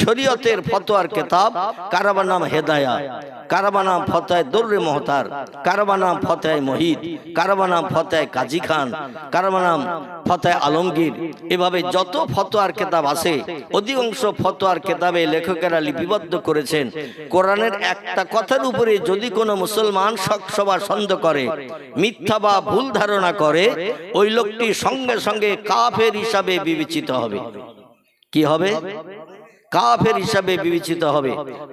শরীয়তের ফতোয়ার কেতাব কারাবা নাম হেদায়া কারাবা নাম ফতায় দর্রে মহতার কারাবা নাম ফতায় মহিদ কারাবা নাম ফতায় কাজী খান কারাবা নাম ফতায় আলমগীর। এভাবে যত ফতোয়ার কেতাব আছে, অধিকাংশ ফতোয়ার কেতাবে লেখকেরা লিপিবদ্ধ করেছেন। কোরআনের একটা কথার উপরে যদি কোনো মুসলমান সবা সন্দেহ করে, মিথ্যা বা ভুল ধারণা করে, ওই লোকটি সঙ্গে সঙ্গে কাফের হিসাবে বিবেচিত হবে। কি হবে? কাফের হিসাবে বিবেচিত হবে।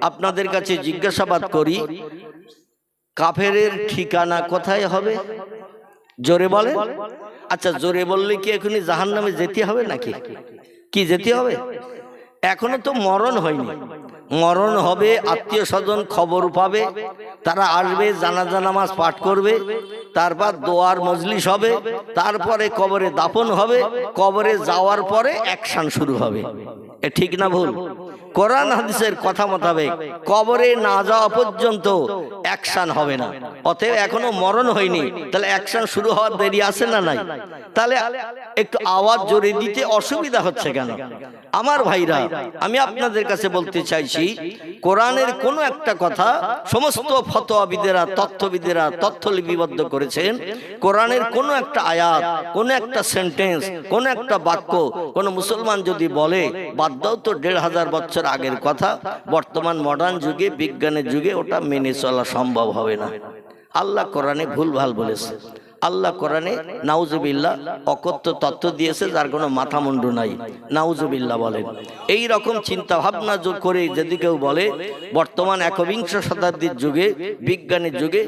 আপনাদের কাছে জিজ্ঞাসাবাদ করি কাফের ঠিকানা কোথায় হবে? জোরে বলেন। আচ্ছা জোরে বললে কি এখনই জাহান নামে যেতে হবে নাকি? কি যেতে হবে? এখনও তো মরণ হয়নি। মরণ হবে আত্মীয় স্বজন খবর পাবে, তারা আসবে, জানাজা, নামাজ পাঠ করবে, তারপর দোয়ার মজলিস হবে, তারপরে কবরে দাফন হবে, কবরে যাওয়ার পরে অ্যাকশন শুরু হবে। এ ঠিক না ভুল? কোরআন হাদিসের কথা মোতাবেক কবরে না যাওয়া পর্যন্ত অ্যাকশন হবে না। অতএব এখনও মরণ হয়নি। তাহলে অ্যাকশন শুরু হওয়ার দেরি আছে না নাই? তাহলে একটু আওয়াজ জোরে দিতে অসুবিধা হচ্ছে কেন? আমার ভাইরা, আমি আপনাদের কাছে বলতে চাইছি, কোরআনের কোনো একটা কথা সমস্ত ফতোয়াবিদেরা, তথ্যবিদেরা তথ্য লিপিবদ্ধ করেছেন। কোরআনের কোনো একটা আয়াত, কোন একটা সেন্টেন্স, কোন একটা বাক্য কোন মুসলমান যদি বলে, বাদ দাও তো দেড় হাজার বছর আগের কথা, বর্তমান মডার্ন যুগে, বিজ্ঞানের যুগে ওটা মেনে চলা সম্ভব হবে না। আল্লাহ কোরআনে ভুল ভালো বলেছে। আল্লাহ কোরআনে নাউজুবিল্লাহ অকথ্য তত্ত্ব দিয়েছে যার কোনো মাথা মুন্ডু নাই। নাউজুবিল্লাহ বলেন। এই রকম চিন্তা ভাবনা যোগ করে যদি কেউ বলে, বর্তমান একবিংশ শতাব্দীর যুগে, বিজ্ঞানের যুগে,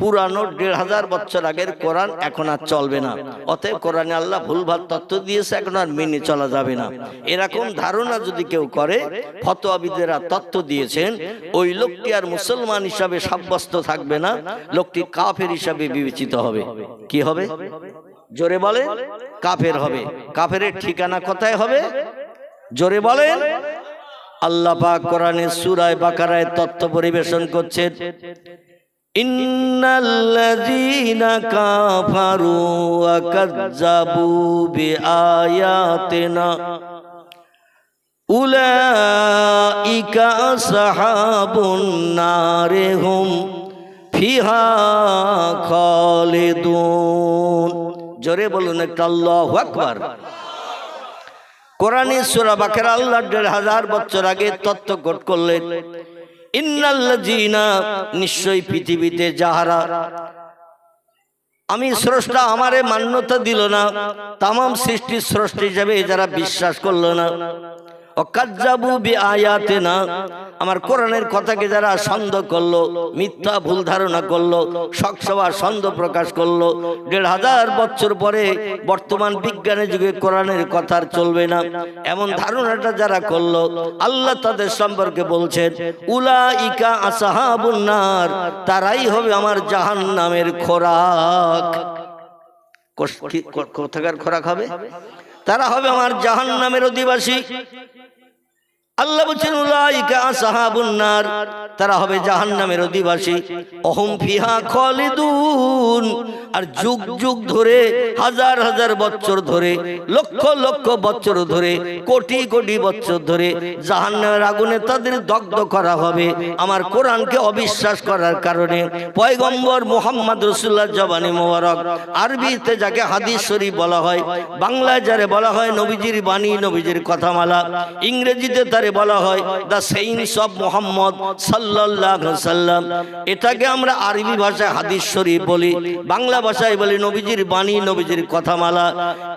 পুরানো দেড় হাজার বছর আগের কোরআন এখন আর চলবে না। অতএব কোরআনে আল্লাহ ভুলভাল তত্ত্ব দিয়েছে, এখন আর মেনে চলা যাবে না। এরকম ধারণা যদি কেউ করে, ফতোয়াবিদেরা তত্ত্ব দিয়েছেন, ওই লোকটি আর মুসলমান হিসাবে সাব্যস্ত থাকবে না, লোকটি কাফের হিসাবে বিবেচিত হবে। কি হবে? জোরে বলে কাফের হবে। কাফের ঠিকানা কোথায় হবে? জোরে বলেন, আল্লাহ পাক কোরআনে সূরায়ে বাকারায় তত্ত্ব পরিবেশন করছেন। ইন্নাল্লাযীনা কাফারু ওয়া কাযযাবু বিআয়াতিনা। উলাইকা আসহাবুন নারে হুম। ফিহা খালিদুন। জোরে বলুন একটা আল্লাহু আকবার। কোরআনে সূরা বাকারা আল্লাহ দেড় হাজার বছর আগে তত্ত্ব কোট করলেন, ইন্নাল্লাযীনা, নিশ্চয়ই পৃথিবীতে যাহারা, আমি স্রষ্টা আমারে মান্যতা দিল না, তামাম সৃষ্টির স্রষ্টা হিসাবে যারা বিশ্বাস করল না আমার কোরআনের কথাকে যারা সন্দেহ করল, মিথ্যা ভুল ধারণা করল শখসভা সন্দেহ প্রকাশ করল, দেড় হাজার বছর পরে বর্তমান বিজ্ঞানের যুগে কোরআনের কথা আর চলবে না। এমন ধারণাটা যারা করল, আল্লাহ তাদের সম্পর্কে বলছেন উলা ইকা আসাহাবুন্নার তারাই হবে আমার জাহান নামের খোরাক কোথাকার খোরাক হবে? তারা হবে আমার জাহান নামের অধিবাসী। আল্লাহ বলছেন, উলাইকা আসহাবুন নার তারা হবে জাহান্নামের অধিবাসী। অহম ফিহা খালিদুন। আর যুগ যুগ ধরে, হাজার হাজার বছর ধরে, লক্ষ লক্ষ বছর ধরে, কোটি কোটি বছর ধরে জাহান্নামের আগুনে তাদের দগ্ধ করা হবে। আমার কোরআনকে অবিশ্বাস করার কারণে পয়গম্বর মোহাম্মদ রসুল্লাহ জবানি মোবারক, আরবিতে যাকে হাদিস শরীফ বলা হয়, বাংলায় যারে বলা হয়, নবীজির বাণী, নবীজির কথামালা, ইংরেজিতে তারে বলা হয়, দ্য সেইন্স অফ মোহাম্মদ সাল্লাহ সাল্লাম এটাকে আমরা আরবি ভাষায় হাদিস শরীফ বলি, বাংলা ভাষায় বলি, নবীজির বাণী, নবীজির কথামালা।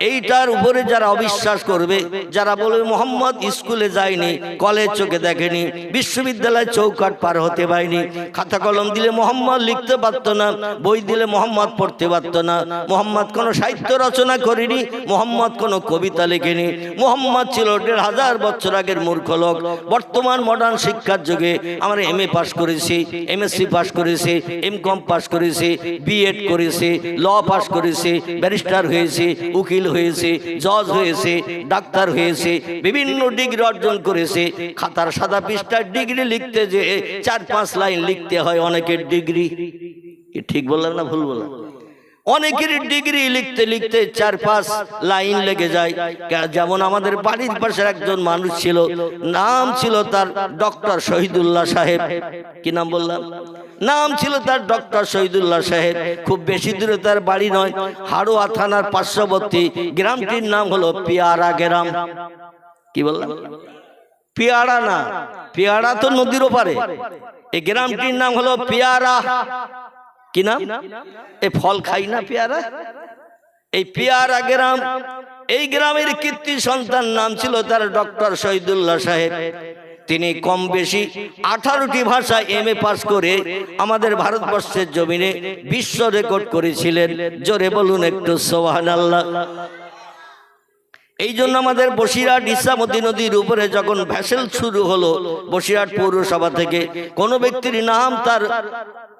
এইটার উপরে যারা অবিশ্বাস করবে, যারা বলবে, মোহাম্মদ স্কুলে যায়নি, কলেজ চোখে দেখেনি, বিশ্ববিদ্যালয় চৌকাট পার হতে পারেনি। খাতা কলম দিলে মোহাম্মদ লিখতে পারতো না, বই দিলে মোহাম্মদ পড়তে পারতো না। মোহাম্মদ কোনো সাহিত্য রচনা করেনি, মোহাম্মদ কোনো কবিতা লেখেনি। মোহাম্মদ ছিল দেড় হাজার বছর আগের মূর্খ লোক। বর্তমান মডার্ন শিক্ষার যুগে আমরা এম এ পাস করেছি এমএসসি পাস করেছি এম কম পাস করেছি বিএড করেছি ল পাস করেছি ব্যারিস্টার হয়েছে উকিল হয়েছে জজ হয়েছে ডাক্তার হয়েছে বিভিন্ন ডিগ্রি অর্জন করেছে। খাতার সাদা পৃষ্ঠার ডিগ্রি লিখতে যে চার পাঁচ লাইন লিখতে হয় অনেকের ডিগ্রি ঠিক বললাম না ভুল বললাম অনেকের ডিগ্রি লিখতে লিখতে চার পাঁচ লাইন লেগে যায়। যেমন আমাদের বাড়ির পাশে একজন মানুষ ছিল নাম ছিল তার ডক্টর শহীদুল্লাহ সাহেব। কি নাম বললাম? নাম ছিল তার ডক্টর শহীদুল্লাহ সাহেব। খুব বেশি দূরে তার বাড়ি নয় হাড়োয়া থানার পার্শ্ববর্তী গ্রামটির নাম হলো পিয়ারা গ্রাম। কি বললাম? পেয়ারা না। পেয়ারা তো নদীর ওপারে। এই গ্রামটির নাম হলো পেয়ারা। কি নাম? এই ফল খাই না পেয়ারা? এই পেয়ারা গ্রাম এই গ্রামের কীর্তি সন্তান নাম ছিল তার ডক্টর শহীদুল্লাহ সাহেব। তিনি কম বেশি আঠারোটি ভাষা এম এ পাস করে আমাদের ভারতবর্ষের জমিনে বিশ্ব রেকর্ড করেছিলেন। জোরে বলুন একটু সোহান আল্লাহ এই জন্য আমাদের বসিরহাট ইসামতি নদীর উপরে যখন ভ্যাসেল শুরু হলো, বসিরহাট পৌরসভা থেকে, কোনো ব্যক্তির নাম তার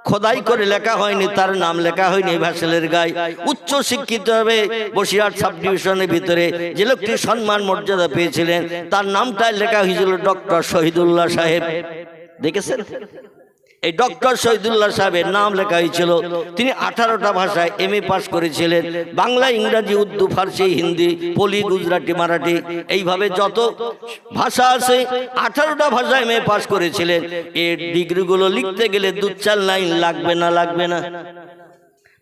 খোদাই করে লেখা হয়নি, তার নাম লেখা হয়নি ভ্যাসেলের গায়ে। উচ্চ শিক্ষিত হবে বসিরহাট সাব ডিভিশনের ভিতরে যে লোকটি সম্মান মর্যাদা পেয়েছিলেন, তার নামটাই লেখা হয়েছিল ডক্টর শহীদুল্লাহ সাহেব। দেখেছেন? এই ডক্টর শহীদুল্লাহ সাহেবের নাম লেখা হয়েছিল। তিনি আঠারোটা ভাষায় এম এ পাস করেছিলেন। বাংলা, ইংরাজি, উর্দু, ফার্সি, হিন্দি, পলি, গুজরাটি, মারাঠি, এইভাবে যত ভাষা আছে, আঠারোটা ভাষায় এম এ পাস করেছিলেন। এর ডিগ্রিগুলো লিখতে গেলে দু চার লাইন লাগবে না লাগবে না।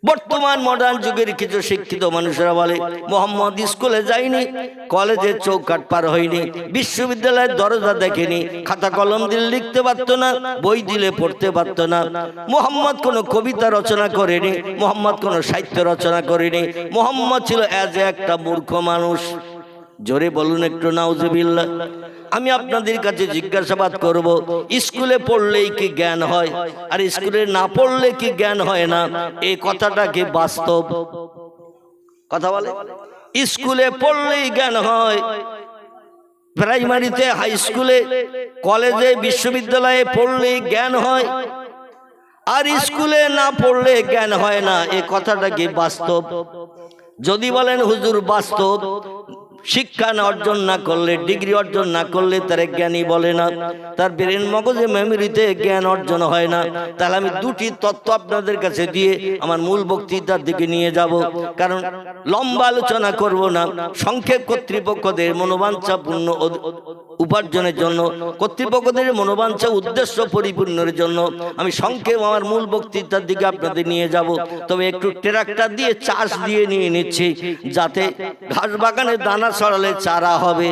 বর্তমান মডার্ন যুগের কিছু শিক্ষিত মানুষেরা বলে, মোহাম্মদ স্কুলে যায়নি কলেজে চৌকাট পার হয়নি বিশ্ববিদ্যালয়ের দরজা দেখেনি, খাতা কলম দিলে লিখতে পারতো না, বই দিলে পড়তে পারতো না। মোহাম্মদ কোনো কবিতা রচনা করেনি, মোহাম্মদ কোনো সাহিত্য রচনা করেনি, মোহাম্মদ ছিল অ্যাজ একটা মূর্খ মানুষ। জোরে বলুন একটু, নাউজুবিল্লাহ। আমি আপনাদের কাছে জিজ্ঞাসাবাদ করব স্কুলে পড়লেই কি জ্ঞান হয়? আর স্কুলে না পড়লে কি জ্ঞান হয় না? এই কথাটা কি বাস্তব? কথা বলে? স্কুলে পড়লেই জ্ঞান হয়। প্রাইমারিতে হাই স্কুলে কলেজে বিশ্ববিদ্যালয়ে পড়লেই জ্ঞান হয়। আর স্কুলে না পড়লে জ্ঞান হয় না। এ কথাটা কি বাস্তব? যদি বলেন হুজুর বাস্তব শিক্ষা অর্জন না করলে, ডিগ্রি অর্জন না করলে তার জ্ঞানী বলে না। তার ব্রেন মগজে মেমোরিতে জ্ঞান অর্জন হয় না। তাহলে আমি দুটি তত্ত্ব আপনাদের কাছে দিয়ে আমার মূল বক্তৃতার দিকে নিয়ে যাব। কারণ লম্বা আলোচনা করব না। সংক্ষেপ কর্তৃপক্ষদের মনোবাঞ্ছাপূর্ণ উপার্জনের জন্য, কর্তৃপক্ষদের মনোবাঞ্ছা উদ্দেশ্য পরিপূর্ণের জন্য আমি সংক্ষেপ আমার মূল বক্তৃতার দিকে আপনাদের নিয়ে যাব। তবে একটু ট্রাক্টর দিয়ে চাষ দিয়ে নিয়ে নিচ্ছি, যাতে ঘাস বাগানে দানা ছড়ালে চারা হবে।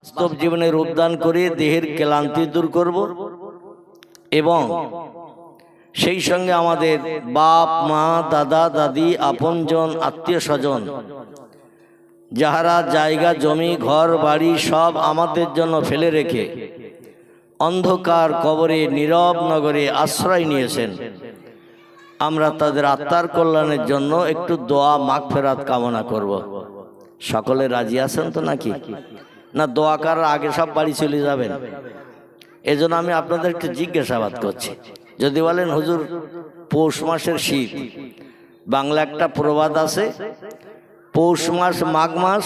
বাস্তব জীবনে রূপদান করে দেহের ক্লান্তি দূর করব। এবং সেই সঙ্গে আমাদের বাপ, মা, দাদা, দাদি, আপনজন, আত্মীয় স্বজন, যাহারা জায়গা, জমি, ঘর, বাড়ি সব আমাদের জন্য ফেলে রেখে অন্ধকার কবরে, নীরব নগরে আশ্রয় নিয়েছেন। আমরা তাদের আত্মার কল্যাণের জন্য একটু দোয়া মাগ ফেরাত কামনা করব। সকলে রাজি আছেন তো নাকি? না, দোয়া করার আগে সব বাড়ি চলে যাবেন। এজন্য আমি আপনাদের একটু জিজ্ঞাসাবাদ করছি। যদি বলেন, হুজুর, পৌষ মাসের শীত। বাংলা একটা প্রবাদ আছে, পৌষ মাস, মাঘ মাস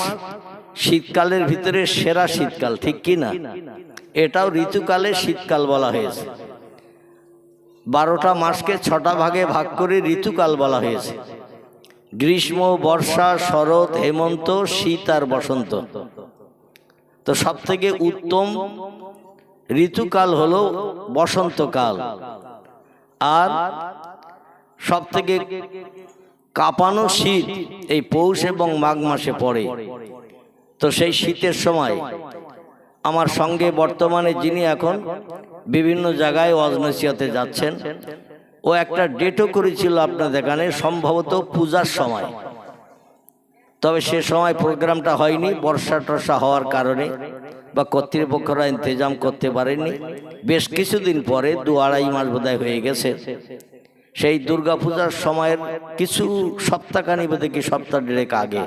শীতকালের ভিতরে সেরা শীতকাল। ঠিক কি না? এটাও ঋতুকালে শীতকাল বলা হয়েছে। বারোটা মাসকে ছটা ভাগে ভাগ করে ঋতুকাল বলা হয়েছে। গ্রীষ্ম, বর্ষা, শরৎ, হেমন্ত, শীত আর বসন্ত। তো সব থেকে উত্তম ঋতুকাল হলো বসন্তকাল। আর সব থেকে কাঁপানো শীত এই পৌষ এবং মাঘ মাসে পড়ে। তো সেই শীতের সময় আমার সঙ্গে বর্তমানে যিনি এখন বিভিন্ন জায়গায় অজনসিয়াতে যাচ্ছেন ও একটা ডেটও করেছিল আপনাদের এখানে, সম্ভবত পূজার সময়। তবে সে সময় প্রোগ্রামটা হয়নি, বর্ষা টর্ষা হওয়ার কারণে, বা কর্তৃপক্ষরা ইন্তজাম করতে পারেনি বেশ কিছুদিন পরে, দু আড়াই মাস বোধহয় হয়ে গেছে। সেই দুর্গাপূজার সময়ের কিছু সপ্তাহখানি বোধ কি সপ্তাহ ডেরেক আগে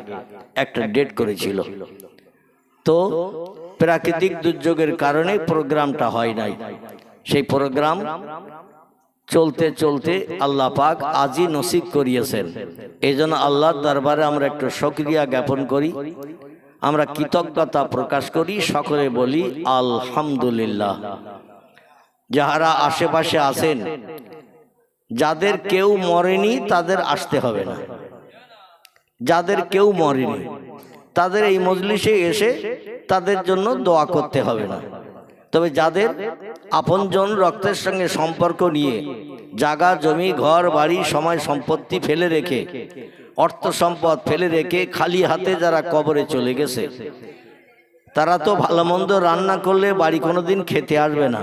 একটা ডেট করেছিল। তো প্রাকৃতিক দুর্যোগের কারণে প্রোগ্রামটা হয় নাই। সেই প্রোগ্রাম চলতে চলতে আল্লাহ পাক আজই নসিব করিয়েছেন। এই জন্য আল্লাহর দরবারে আমরা একটু সক্রিয়া জ্ঞাপন করি। আমরা কৃতজ্ঞতা প্রকাশ করি, সকলে বলি আলহামদুলিল্লাহ। যাহারা আশেপাশে আছেন, যাদের কেউ মরেনি, তাদের আসতে হবে না। যাদের কেউ মরেনি, তাদের এই মজলিসে এসে তাদের জন্য দোয়া করতে হবে না। তবে যাদের আপনজন রক্তের সঙ্গে সম্পর্ক নিয়ে জাগা, জমি, ঘর, বাড়ি, সময়, সম্পত্তি ফেলে রেখে, অর্থ সম্পদ ফেলে রেখে খালি হাতে যারা কবরে চলে গেছে, তারা তো ভালো মন্দ রান্না করলে বাড়ি কোনোদিন খেতে আসবে না।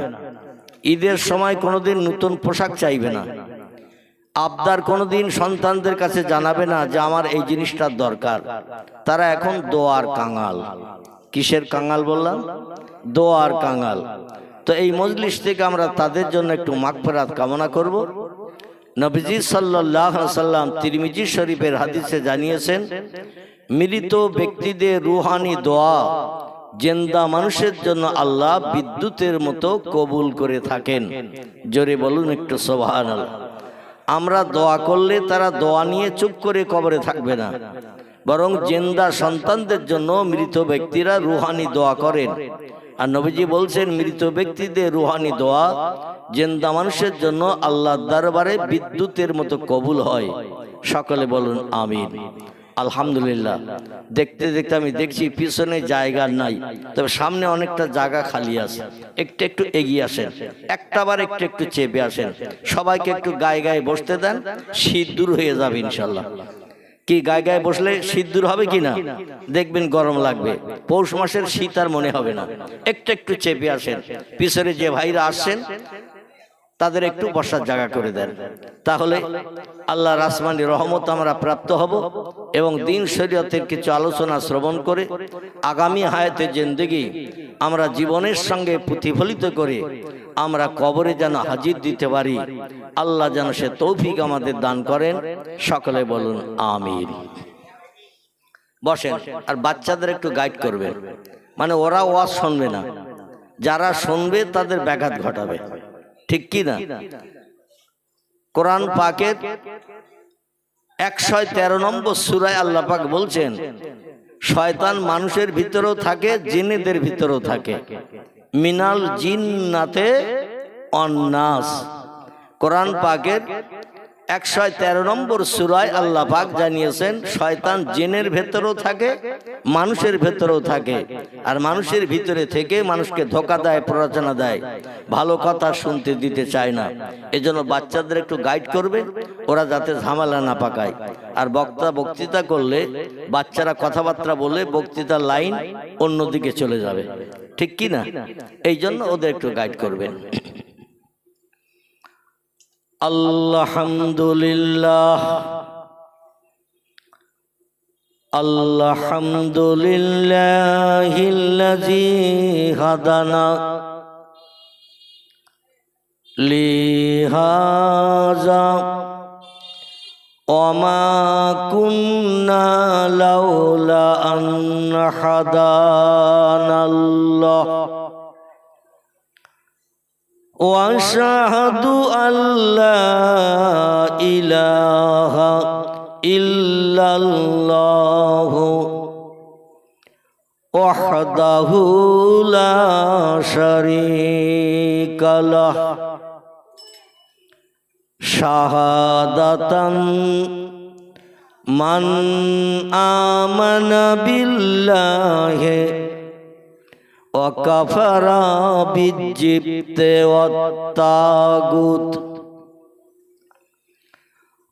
ঈদের সময় কোনোদিন নতুন পোশাক চাইবে না। আবদার কোনোদিন সন্তানদের কাছে জানাবে না যে আমার এই জিনিসটার দরকার। তারা এখন দোয়ার কাঙাল। কিসের কাঙাল বললাম? দোয়ার কাঙাল। তো এই মজলিস থেকে আমরা তাদের জন্য একটু মাগফেরাত কামনা করব। নবীজি সাল্লাহ সাল্লাম তিরমিজি শরীফের হাদিসে জানিয়েছেন মৃত ব্যক্তিদের রুহানি দোয়া জেন্দা মানুষের জন্য আল্লাহ বিদ্যুতের মতো কবুল করে থাকেন। জোরে বলুন একটু সোভান আমরা দোয়া করলে তারা দোয়া নিয়ে চুপ করে কবরে থাকবে না। বরং জেন্দা সন্তানদের জন্য মৃত ব্যক্তিরা রুহানি দোয়া করেন। আর নবীজি বলছেন, মৃত ব্যক্তিদের রুহানি দোয়া জেন্দা মানুষের জন্য আল্লাহ দরবারে বিদ্যুতের মতো কবুল হয়। সকলে বলুন, আমিন। আলহামদুলিল্লাহ। দেখতে দেখতে আমি দেখছি পিছনে জায়গা নাই, তবে সামনে অনেকটা জায়গা খালি আছে। একটু একটু এগিয়ে আসেন একটাবার একটু একটু চেপে আসেন। সবাইকে একটু গায়ে গায়ে বসতে দেন, শীত দূর হয়ে যাবে ইনশাল্লাহ কি গায়ে গায়ে বসলে শীত দূর হবে কি না দেখবেন গরম লাগবে। পৌষ মাসের শীত আর মনে হবে না। একটু একটু চেপে আসেন। পিছনে যে ভাইরা আসছেন তাদের একটু বসার জায়গা করে দেন। তাহলে আল্লাহ রাসমানি রহমত আমরা প্রাপ্ত হব এবং দিন শরীয়তের কিছু আলোচনা শ্রবণ করে আগামী হায়াতে জিন্দগি আমরা জীবনের সঙ্গে প্রতিফলিত করে আমরা কবরে যেন হাজির দিতে পারি। আল্লাহ যেন সে তৌফিক আমাদের দান করেন। সকলে বলুন আমির বসেন, আর বাচ্চাদের একটু গাইড করবেন। মানে ওরা ওয়াজ শুনবে না। যারা শুনবে, তাদের ব্যাঘাত ঘটাবে। ঠিক কি না? কোরআন পাকের একশো তেরো নম্বর সুরায় আল্লাহ পাক বলছেন, শয়তান মানুষের ভিতরেও থাকে, জিনেদের ভিতরেও থাকে। মিনাল জিন্নাতে অন্নাস। কোরআন পাকের একশো তেরো নম্বর সুরায় আল্লাহ পাক জানিয়েছেন, শয়তান জিনের ভেতরেও থাকে, মানুষের ভেতরেও থাকে, আর মানুষের ভিতরে থেকে মানুষকে ধোকা দেয়, প্ররোচনা দেয়। ভালো কথা শুনতে দিতে চায় না। এজন্য বাচ্চাদের একটু গাইড করবে, ওরা যাতে ঝামেলা না পাকায়। আর বক্তা বক্তৃতা করলে, বাচ্চারা কথাবার্তা বলে বক্তৃতার লাইন অন্যদিকে চলে যাবে। ঠিক কি না? এই জন্য ওদের একটু গাইড করবেন। আলহামদুলিল্লাহ আলহামদুলিল্লাহিল্লাজি হাদানা লিহাজা ওমা কুন্না লাউলা আন হাদানাল্লাহ। واشهد ان لا اله الا الله وحده لا شريك له شهادة من آمن بالله وكفر بالجبت والطاغوت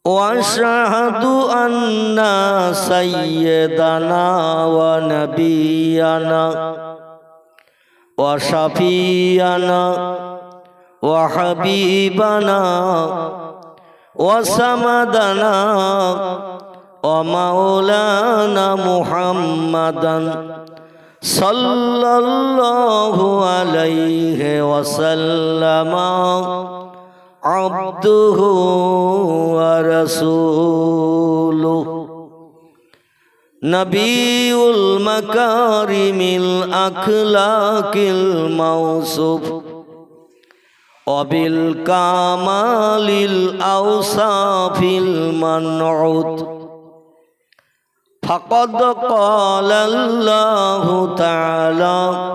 واشهد ان سيدنا ونبينا وشفينا وحبيبنا وسمدنا ومولانا محمدا সাল্লাল্লাহু আলাইহি ওয়াসাল্লাম আব্দুহু ওয়া রাসূলুহু। নবীউল মাকারিমিল আখলাকিল মাউসুফ। অবিল কামালিল আউসাফিল মানউত। فقد قال الله تعالى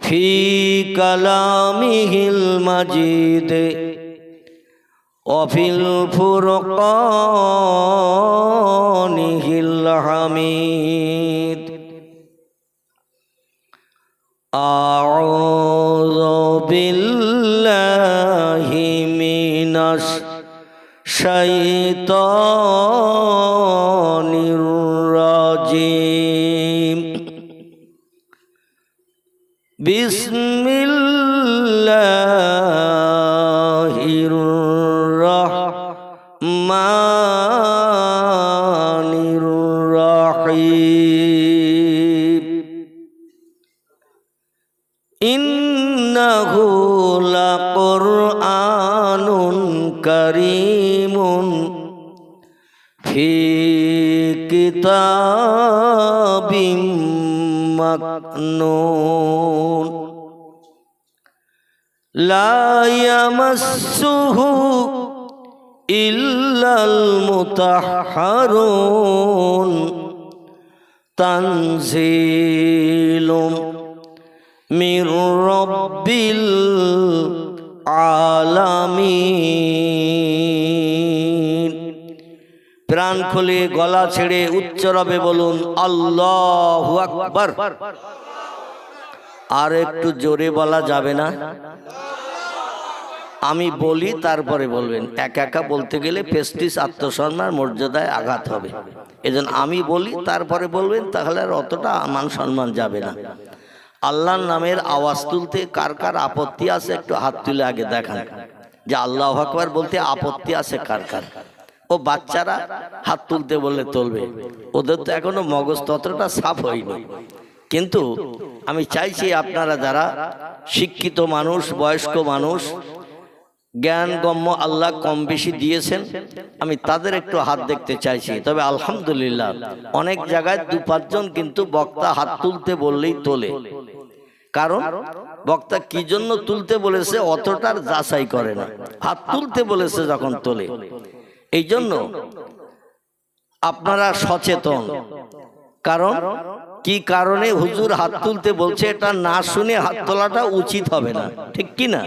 في كلامه المجيد وفي الفرقان الحميد أعوذ بالله من الشيطان الرجيم بسم الله তাহারুন তানজিলুম মির রব্বিল আলামিন। প্রাণ খুলে গলা ছেড়ে উচ্চ রবে বলুন, আল্লাহু আকবার। আর একটু জোরে বলা যাবে না? আমি বলি, তারপরে বলবেন। একা একা বলতে গেলে পেস্টিস, আত্মসম্মান, মর্যাদায় আঘাত হবে। এজন্য আমি বলি, তারপরে বলবেন, তাহলে আর অতটা মান সম্মান যাবে না। আল্লাহর নামের আওয়াজ তুলতে কার কার আপত্তি আছে, একটু হাত তুলে আগে দেখান। যে আল্লাহ আকবার বলতে আপত্তি আছে কার কার? ও বাচ্চারা হাত তুলতে বললে তুলবে। ওদের তো এখনও মগজ ততটা সাফ হয়নি। কিন্তু আমি চাইছি আপনারা যারা শিক্ষিত মানুষ, বয়স্ক মানুষ জ্ঞানগম্য আল্লাহ কম বেশি দিয়েছেন। আমি তাদের একটু হাত দেখতে চাইছি। তবে আলহামদুলিল্লাহ, অনেক জায়গায় দু পাঁচজন কিন্তু বক্তা হাত তুলতে বললেই তোলে। কারণ বক্তা কি জন্য তুলতে বলেছে, অতটার যাচাই করে না। হাত তুলতে বলেছে যখন তোলে। এই জন্য আপনারা সচেতন। কারণ কি কারণে হুজুর হাত তুলতে বলছে, এটা না শুনে হাত তোলাটা উচিত হবে না। ঠিক কি না?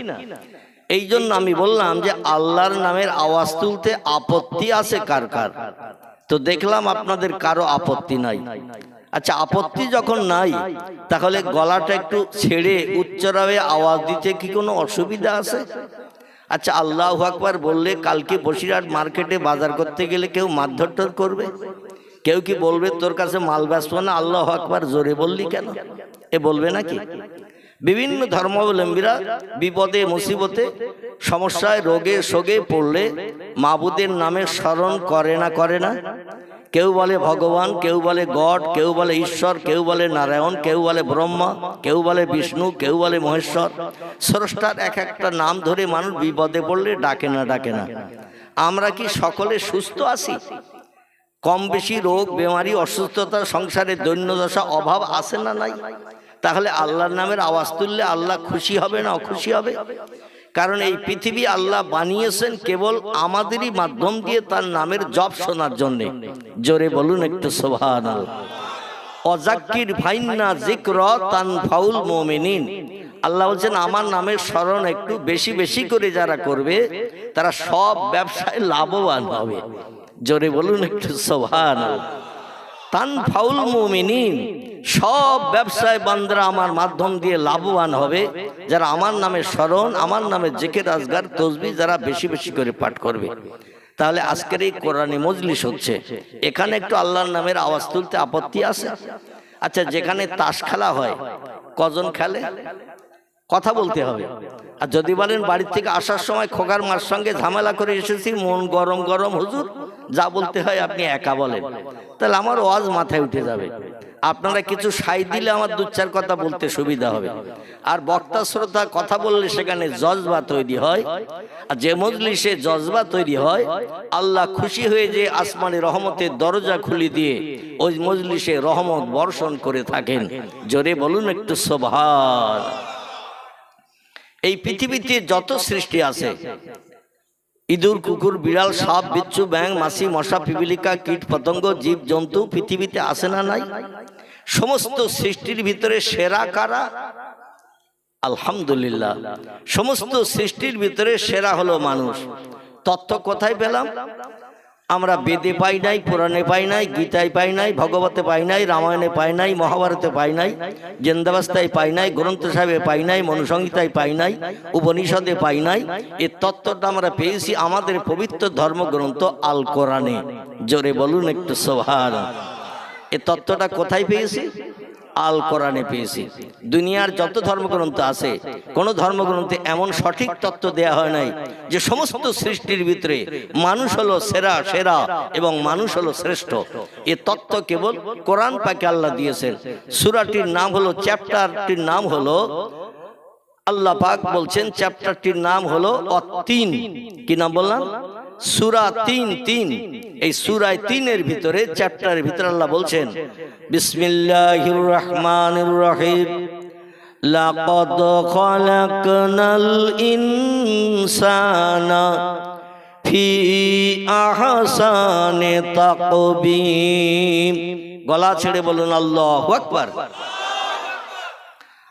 এই জন্য আমি বললাম যে আল্লাহর নামের আওয়াজ তুলতে আপত্তি আছে কার কার? তো দেখলাম আপনাদের কারও আপত্তি নাই। আচ্ছা আপত্তি যখন নাই, তাহলে গলাটা একটু ছেড়ে উচ্চরাবে আওয়াজ দিতে কি কোনো অসুবিধা আছে? আচ্ছা আল্লাহ আকবার বললে কালকে বসিরহাট মার্কেটে বাজার করতে গেলে কেউ মারধর করবে? কেউ কি বলবে তোর কাছে মাল ব্যস্ত না? আল্লাহ আকবার জোরে বললি কেন? এ বলবে নাকি? বিভিন্ন ধর্মাবলম্বীরা বিপদে মুসিবতে সমস্যায় রোগে শোগে পড়লে মাবুদের নামে স্মরণ করে না করে না কেউ বলে ভগবান কেউ বলে গড কেউ বলে ঈশ্বর কেউ বলে নারায়ণ কেউ বলে ব্রহ্মা কেউ বলে বিষ্ণু কেউ বলে মহেশ্বর স্রষ্টার এক একটা নাম ধরে মানুষ বিপদে পড়লে ডাকে না ডাকে না আমরা কি সকলে সুস্থ আছি কম বেশি রোগ বেমারি অসুস্থতা সংসারে দৈন্যদশা অভাব আছে না নাই তাহলে আল্লাহর নামের আওয়াজ তুললে আল্লাহ খুশি হবে না অখুশি হবে? কারণ এই পৃথিবী আল্লাহ বানিয়েছেন কেবল আমাদেরই মাধ্যম দিয়ে তার নামের জপ শোনার জন্য। জোরে বলুন একটু সোভান অজাক্কির ভাইন্না জিক্র তান ফাউল মোমিনিন। আল্লাহ বলছেন, আমার নামের স্মরণ একটু বেশি বেশি করে যারা করবে, তারা সব ব্যবসায় লাভবান হবে। জোরে বলুন একটু সোভান তান ফাউল মুমিনিন সব ব্যবসায় বান্দরা আমার মাধ্যম দিয়ে লাভবান হবে। যারা আমার নামে স্মরণ, আমার নামে জেকে রাজগার তসবি যারা বেশি বেশি করে পাঠ করবে। তাহলে আজকের এই কোরআনী মজলিস হচ্ছে। এখানে একটু আল্লাহর নামের আওয়াজ তুলতে আপত্তি আছে? আচ্ছা যেখানে তাস খেলা হয়, কজন খেলে? কথা বলতে হবে। আর যদি বলেন বাড়ির থেকে আসার সময় খোকার মার সঙ্গে ঝামেলা করে এসেছি মন গরম গরম হুজুর যা বলতে হয় আপনি একা বলেন। তাহলে আমার ওয়াজ মাথায় উঠে যাবে। আপনারা কিছু সাই দিলে আমার দু চার কথা বলতে সুবিধা হবে। আর বক্তা শ্রোতা কথা বললে সেখানে জজবা তৈরি হয়। আর যে মজলিসে জজবা তৈরি হয় আল্লাহ খুশি হয়ে যে আসমানি রহমতের দরজা খুলে দিয়ে ওই মজলিসে রহমত বর্ষণ করে থাকেন জোরে বলুন একটু সোভান এই পৃথিবীতে যত সৃষ্টি আছে ইঁদুর কুকুর বিড়াল সাপ বিচ্ছু ব্যাং মাছি মশা পিপিলিকা কীট পতঙ্গ জীব জন্তু পৃথিবীতে আসে না নাই? সমস্ত সৃষ্টির ভিতরে সেরা কারা? আলহামদুলিল্লাহ। সমস্ত সৃষ্টির ভিতরে সেরা হলো মানুষ। তথ্য কোথায় পেলাম? আমরা বেদে পাই নাই পুরাণে পাই নাই গীতায় পাই নাই ভগবতে পাই নাই রামায়ণে পাই নাই মহাভারতে পাই নাই জেন্দাবাস্তায় পাই নাই গ্রন্থ সাহেবে পাই নাই মনুসংহিতায় পাই নাই উপনিষদে পাই নাই এ তত্ত্বটা আমরা পেয়েছি আমাদের পবিত্র ধর্মগ্রন্থ আল কোরআনে জোরে বলুন একটু সোহার এ তত্ত্বটা কোথায় পেয়েছি আল কোরআনে পেয়েছি। দুনিয়ার যত ধর্মগ্রন্থ আছে, কোন ধর্মগ্রন্থে এমন সঠিক তত্ত্ব দেয়া হয় নাই যে সমস্ত সৃষ্টির ভিতরে মানুষ হলো সেরা সেরা এবং মানুষ হলো শ্রেষ্ঠ। এ তত্ত্ব কেবল কোরআন পাকে আল্লাহ দিয়েছেন। সুরাটির নাম হলো, চ্যাপ্টারটির নাম হলো আল্লাহ পাক বলছেন চ্যাপ্টারটির নাম হলো অতিন। কি নাম বললাম? সুরা তিন তিন। এই সুরায় তিনের ভিতরে চ্যাপ্টারের ভিতরে আল্লাহ বলছেন, বিসমিল্লাহির রহমানির রহিম। লাকাদ খালাকনাল ইনসানা ফি আহসানি তাকবীম। গলা ছেড়ে বলুন, আল্লাহু আকবার।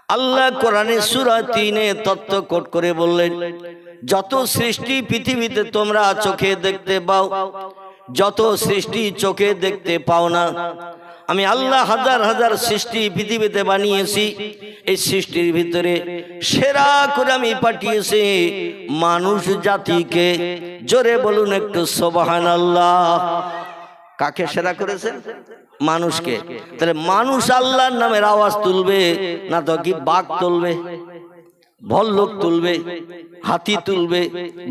আল্লাহ কোরআনে সুরা তিনে তত্ত্ব কোট করে বললেন যত সৃষ্টি পৃথিবীতে তোমরা চোখে দেখতে পাও যত সৃষ্টি চোখে দেখতে পাও না আমি আল্লাহ হাজার হাজার সৃষ্টি পৃথিবীতে বানিয়েছি এই সৃষ্টির ভিতরে সেরা করে আমি পাঠিয়েছি মানুষ জাতিকে জোরে বলুন একটু সোবাহান আল্লাহ কাকে সেরা করেছেন? মানুষকে। তাহলে মানুষ আল্লাহর নামের আওয়াজ তুলবে, না তো কি বাঘ তুলবে, ভল্লুক তুলবে, হাতি তুলবে,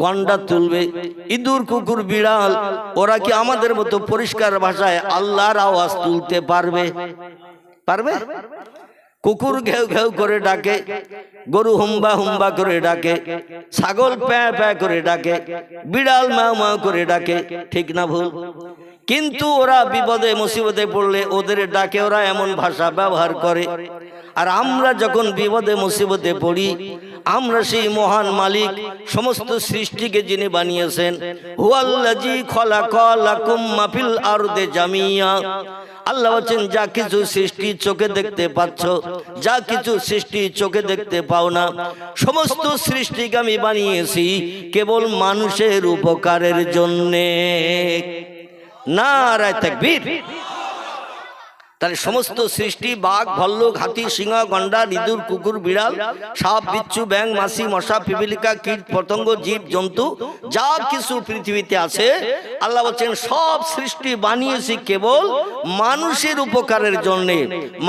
গন্ডা তুলবে, ইঁদুর, কুকুর, বিড়াল, ওরা কি আমাদের মতো পরিষ্কার ভাষায় আল্লাহর আওয়াজ তুলতে পারবে? পারবে? কুকুর ঘেউ ঘেউ করে ডাকে, গরু হুম্বা হুম্বা করে ডাকে, ছাগল প্যা প্যা করে ডাকে, বিড়াল মাও মাও করে ডাকে, ঠিক না ভুল? কিন্তু ওরা বিপদে, মুসিবতে পড়লে ওদের ডাকে ওরা এমন ভাষা ব্যবহার করে। আর আমরা যখন বিপদে, মুসিবতে পড়ি, আমরা সেই মহান মালিক, সমস্ত সৃষ্টিকে যিনি বানিয়েছেন হুয়াল্লাজি মাফিল জামিয়া। আল্লাহ বলছেন, যা কিছু সৃষ্টি চোখে দেখতে পাচ্ছ, যা কিছু সৃষ্টি চোখে দেখতে পাও না, সমস্ত সৃষ্টিকে আমি বানিয়েছি কেবল মানুষের উপকারের জন্যে। না রায় তাকবীর। তাহলে সমস্ত সৃষ্টি, বাঘ, ভল্লুক, হাতি, সিংহ, গন্ডা, ইঁদুর, কুকুর, বিড়াল, সাপ, বিচ্ছু ব্যাং মাসি, মশা, পিপিলিকা, কীট, পতঙ্গ, জীব, জন্তু, যা কিছু পৃথিবীতে আছে, আল্লাহ বলছেন, সব সৃষ্টি বানিয়েছি কেবল মানুষের উপকারের জন্য।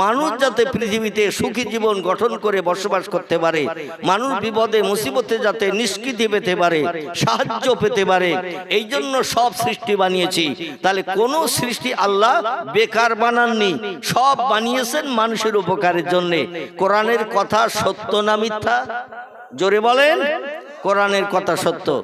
মানুষ যাতে পৃথিবীতে সুখী জীবন গঠন করে বসবাস করতে পারে, মানুষ বিপদে, মুসিবতে যাতে নিষ্কৃতি পেতে পারে, সাহায্য পেতে পারে, এই জন্য সব সৃষ্টি বানিয়েছি। তাহলে কোনো সৃষ্টি আল্লাহ বেকার বানাননি। সব বানিয়েছেন মানুষের উপকারের জন্য। কোরআনের কথা সত্য না মিথ্যা? জোরে বলেন, কোরআনের কথা সত্য।